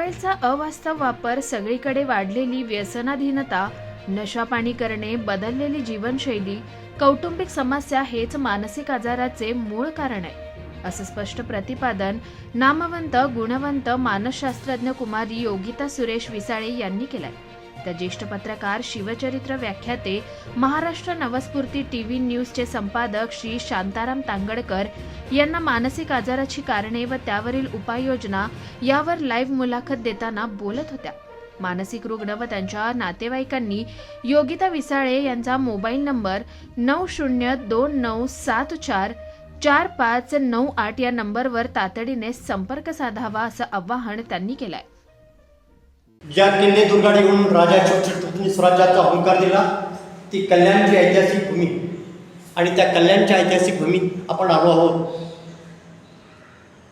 मोबाईलचा अवास्तव वापर सगळीकडे वाढलेली व्यसनाधीनता नशापाणी करणे बदललेली जीवनशैली कौटुंबिक समस्या हेच मानसिक आजाराचे मूळ कारण आहे असं स्पष्ट प्रतिपादन नामवंत गुणवंत मानसशास्त्रज्ञ कुमारी योगिता सुरेश विसाळे यांनी केलंय. तर ज्येष्ठ पत्रकार शिवचरित्र व्याख्याते महाराष्ट्र नवस्फूर्ती टी व्ही न्यूजचे संपादक श्री शांताराम तांगडकर यांना मानसिक आजाराची कारणे व त्यावरील उपाययोजना यावर लाईव्ह मुलाखत देताना बोलत होत्या. मानसिक रुग्ण व त्यांच्या नातेवाईकांनी योगिता विसाळे यांचा मोबाईल नंबर नऊ शून्य दोन नऊ सात चार चार पाच नऊ आठ या नंबरवर तातडीने संपर्क साधावा असं आवाहन त्यांनी केलंय. ज्या किल्ले दुर्गाडी घेऊन राजा छत्रपती स्वराज्याचा अहंकार दिला ती कल्याणची ऐतिहासिक भूमी. आणि त्या कल्याणच्या ऐतिहासिक भूमीत आपण आलो आहोत.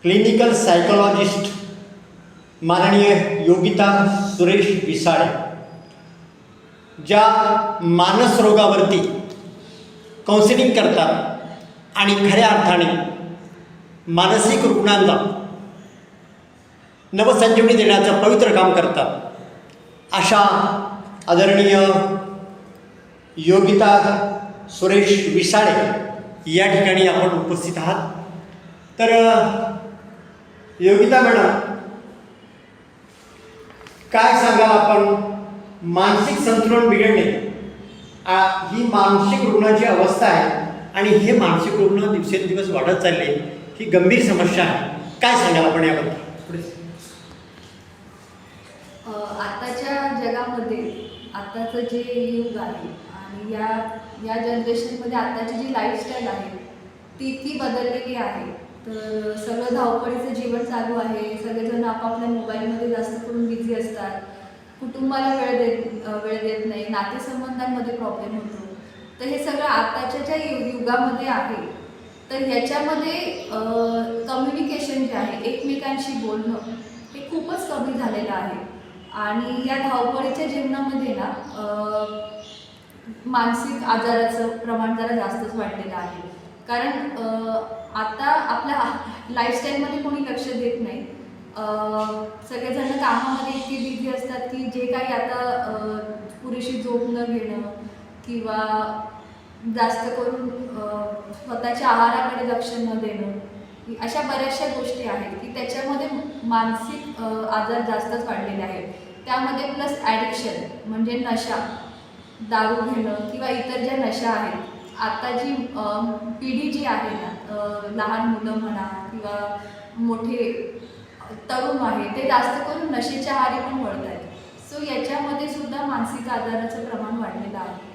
क्लिनिकल सायकोलॉजिस्ट माननीय योगिता सुरेश विसाळे ज्या मानस रोगावरती काउन्सिलिंग करतात आणि खऱ्या अर्थाने मानसिक रुग्णांना नवसंजीवनी देण्याचं पवित्र काम करतात. अशा आदरणीय योगिता सुरेश विसाळे या ठिकाणी आपण उपस्थित आहात. तर योगिता मॅडम काय सांगाल आपण? मानसिक संतुलन बिघडणे ही मानसिक रुग्णाची अवस्था आहे आणि हे मानसिक रुग्ण दिवसेंदिवस वाढत चालले ही गंभीर समस्या आहे. काय सांगाल आपण याबद्दल? आत्ताच्या आताच्या जगामध्ये आत्ताचं जे युग आहे आणि या या जनरेशनमध्ये आत्ताची जी लाईफस्टाईल आहे ती इतकी बदललेली आहे. तर सगळं धावपळीचं जीवन चालू आहे. सगळेजण आपापल्या मोबाईलमध्ये जास्त करून बिझी असतात. कुटुंबाला वेळ देत वेळ देत नाही. नातेसंबंधांमध्ये प्रॉब्लेम होतो. तर हे सगळं आत्ताच्या ज्या यु युगामध्ये आहे तर ह्याच्यामध्ये कम्युनिकेशन जे आहे एकमेकांशी बोलणं हे खूपच कमी झालेलं आहे. आणि या धावपळीच्या जीवनामध्ये ना मानसिक आजाराचं प्रमाण जरा जास्तच वाढलेलं आहे. कारण आता आपल्या लाईफस्टाईलमध्ये कोणी लक्ष देत नाही. सगळेजण कामामध्ये इतके बिझी असतात की जे काही आता पुरेशी झोप न घेणं किंवा जास्त करून स्वतःच्या आहाराकडे लक्ष न देणं अशा बऱ्याचशा गोष्टी आहेत की त्याच्यामध्ये मानसिक आजार जास्तच वाढलेले आहेत. त्यामध्ये प्लस ॲडिक्शन म्हणजे नशा दारू घेणं किंवा इतर ज्या नशा आहेत आता जी पिढी जी आहे ना लहान मुलं म्हणा किंवा मोठे तरुण आहे ते जास्त करून नशेच्या आहारी पण वळत आहेत सो याच्यामध्ये सुद्धा मानसिक आजाराचं प्रमाण वाढलेलं आहे.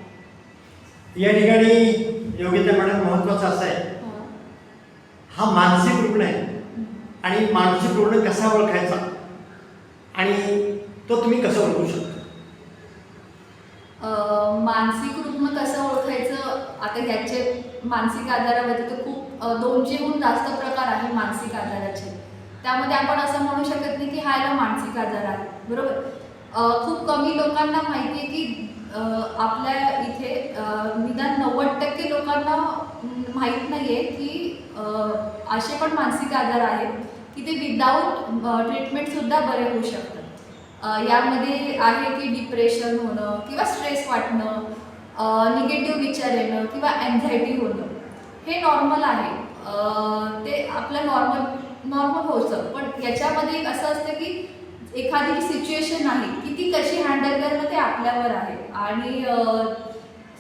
या ठिकाणी योगिता मॅडम महत्वाचं असं आहे. हा. आहे आणि मानसिक रुग्ण कसा ओळखायचा? आणि तो तुम्ही कसं ओळखू शकता? मानसिक रुग्ण कसं ओळखायचं? आता ह्याचे मानसिक आजारामध्ये तर खूप दोनशेहून जास्त प्रकार आहे मानसिक आजाराचे. त्यामध्ये आपण असं म्हणू शकत नाही की हा याला मानसिक आजार आहे. बरोबर? खूप कमी लोकांना माहिती आहे की आपल्या इथे निदान नव्वद टक्के लोकांना माहीत नाही आहे की असे पण मानसिक आजार आहेत की ते विदाऊट ट्रीटमेंटसुद्धा बरे होऊ शकतात. यामध्ये आहे की डिप्रेशन होणं किंवा स्ट्रेस वाटणं निगेटिव्ह विचार येणं किंवा अँझायटी होणं. हे नॉर्मल आहे. ते आपलं नॉर्मल नॉर्मल होतं. पण याच्यामध्ये एक असं असतं की एखादी सिच्युएशन आहे की ती कशी हँडल करणं ते आपल्यावर आहे. आणि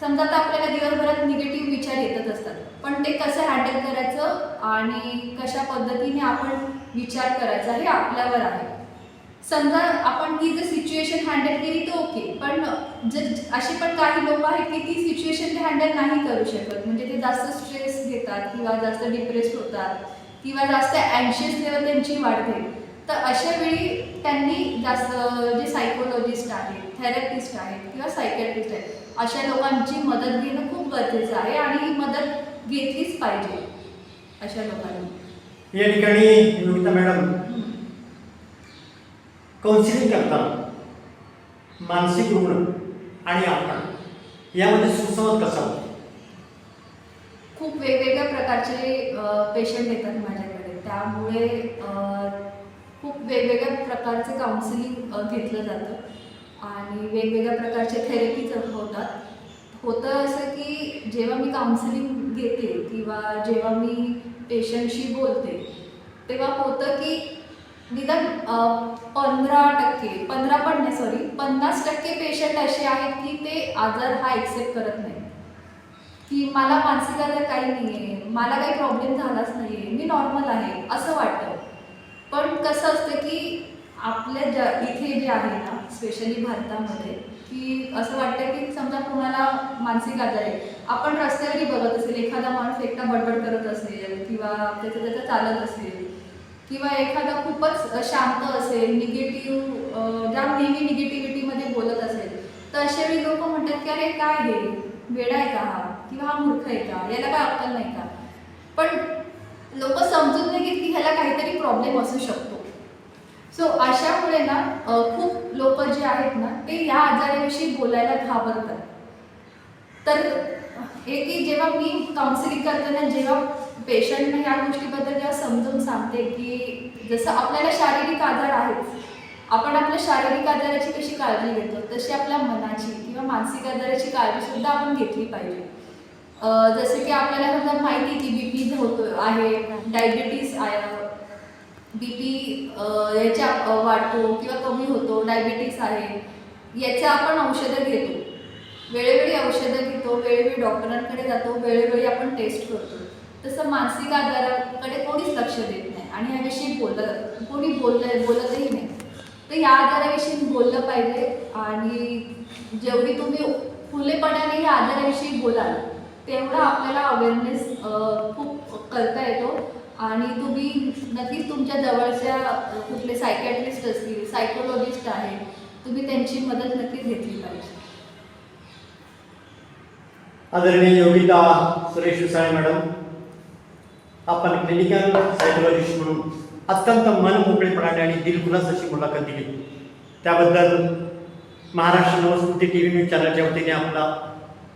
समजा तर आपल्याला दिवसभरात निगेटिव्ह विचार येतच असतात. पण ते कसं हँडल करायचं आणि कशा पद्धतीने आपण विचार करायचा हे आपल्यावर आहे. समजा आपण ती जर सिच्युएशन हँडल केली तर ओके पण जर असे पण काही लोक आहेत की ती सिच्युएशन ते हँडल नाही करू शकत. म्हणजे ते जास्त स्ट्रेस घेतात किंवा जास्त डिप्रेस होतात किंवा जास्त अँशियस लेवल त्यांची वाढते. तर अशा वेळी त्यांनी जास्त जे सायकोलॉजिस्ट आहेत थेरपिस्ट आहेत किंवा सायकॅट्रिस्ट आहेत अशा लोकांची मदत घेणं खूप गरजेचं आहे आणि ही मदत घेतलीच पाहिजे अशा लोकांनी. या ठिकाणी योगिता मॅडम काउन्सिलिंग करताना मानसिक रुग्ण आणि आपण यामध्ये सुसंवाद कसा होतो? खूप वेगवेगळ्या प्रकारचे पेशंट येतात माझ्याकडे. त्यामुळे खूप वेगवेगळ्या प्रकारचे काउन्सिलिंग घेतलं जातं. आणि वेगवेगळ्या प्रकारचे थेरपीज होतात. होतं असं की जेव्हा मी काउन्सिलिंग घेते किंवा जेव्हा मी पेशंटशी बोलते तेव्हा होतं की निदान पंधरा टक्के पंधरा पण नाही सॉरी पन्नास टक्के पेशंट असे आहेत की ते आजार हा एक्सेप्ट करत नाही की मला मानसिक आजार काही नाही आहे मला काही प्रॉब्लेम झालाच नाही आहे मी नॉर्मल आहे असं वाटतं. पण कसं असतं की आपल्या ज इथे जे आहे ना स्पेशली भारतामध्ये की असं वाटतं की समजा कोणाला मानसिक आजार आहे आपण रस्त्यावरही बघत असेल एखादा माणूस एकटा बडबड करत असेल किंवा त्याचं त्याचं चालत असेल किंवा एखादा खूपच शांत असेल निगेटिव्ह ज्या नेहमी निगेटिव्हिटीमध्ये बोलत असेल तर असे वेळी लोक म्हणतात की अरे काय हे? वेडा आहे का हा? किंवा हा मूर्ख आहे का? याला काय अक्कल नाही का? पण लोक समजून नाही घेत की ह्याला काहीतरी प्रॉब्लेम असू शकतो. सो अशामुळे ना खूप लोक जे आहेत ना ते या आजाराविषयी बोलायला घाबरतात. तर हे की जेव्हा मी काउन्सिलिंग करताना जेव्हा पेशंटने ह्या गोष्टीबद्दल जेव्हा समजून सांगते की जसं आपल्याला शारीरिक आजार आहेच आपण आपल्या शारीरिक आजाराची कशी काळजी घेतो तशी आपल्या मनाची किंवा मानसिक आजाराची काळजी सुद्धा आपण घेतली पाहिजे. जसं जसे की आपल्याला समजा माहिती की बी पी होतो आहे डायबिटीस बी पी याच्या वाढतो किंवा कमी होतो डायबिटीस आहे याचे आपण औषधं घेतो. वेळोवेळी औषधं घेतो वेळोवेळी डॉक्टरांकडे जातो वेळोवेळी आपण टेस्ट करतो. तसं मानसिक आजाराकडे कोणीच लक्ष देत नाही. आणि ह्याविषयी बोलत कोणी बोललं बोलतही नाही. तर या आजाराविषयी बोललं पाहिजे आणि जेवढी तुम्ही खुलेपणाने या आजाराविषयी बोलाल तेवढा आपल्याला अवेअरनेस खूप करता येतो. आणि तुम्ही नक्कीच तुमच्या जवळच्या कुठले सायकॅट्रिस्ट असतील सायकोलॉजिस्ट आहे तुम्ही त्यांची मदत नक्कीच घेतली पाहिजे. आदरणीय योगिता सुरेश उसाळे मॅडम आपण क्लिनिकल सायकोलॉजिस्ट म्हणून अत्यंत मन मोकळेपणाने आणि दिलखुलास अशी मुलाखत दिली. त्याबद्दल Maharashtra Navsmruti T V news चॅनलच्या वतीने आपला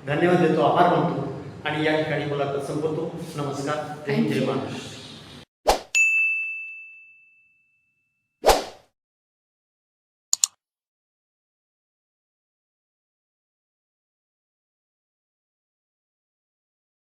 धन्यवाद देतो आभार मानतो आणि या ठिकाणी मुलाखत संपवतो. नमस्कार. जय जय महाराष्ट्र.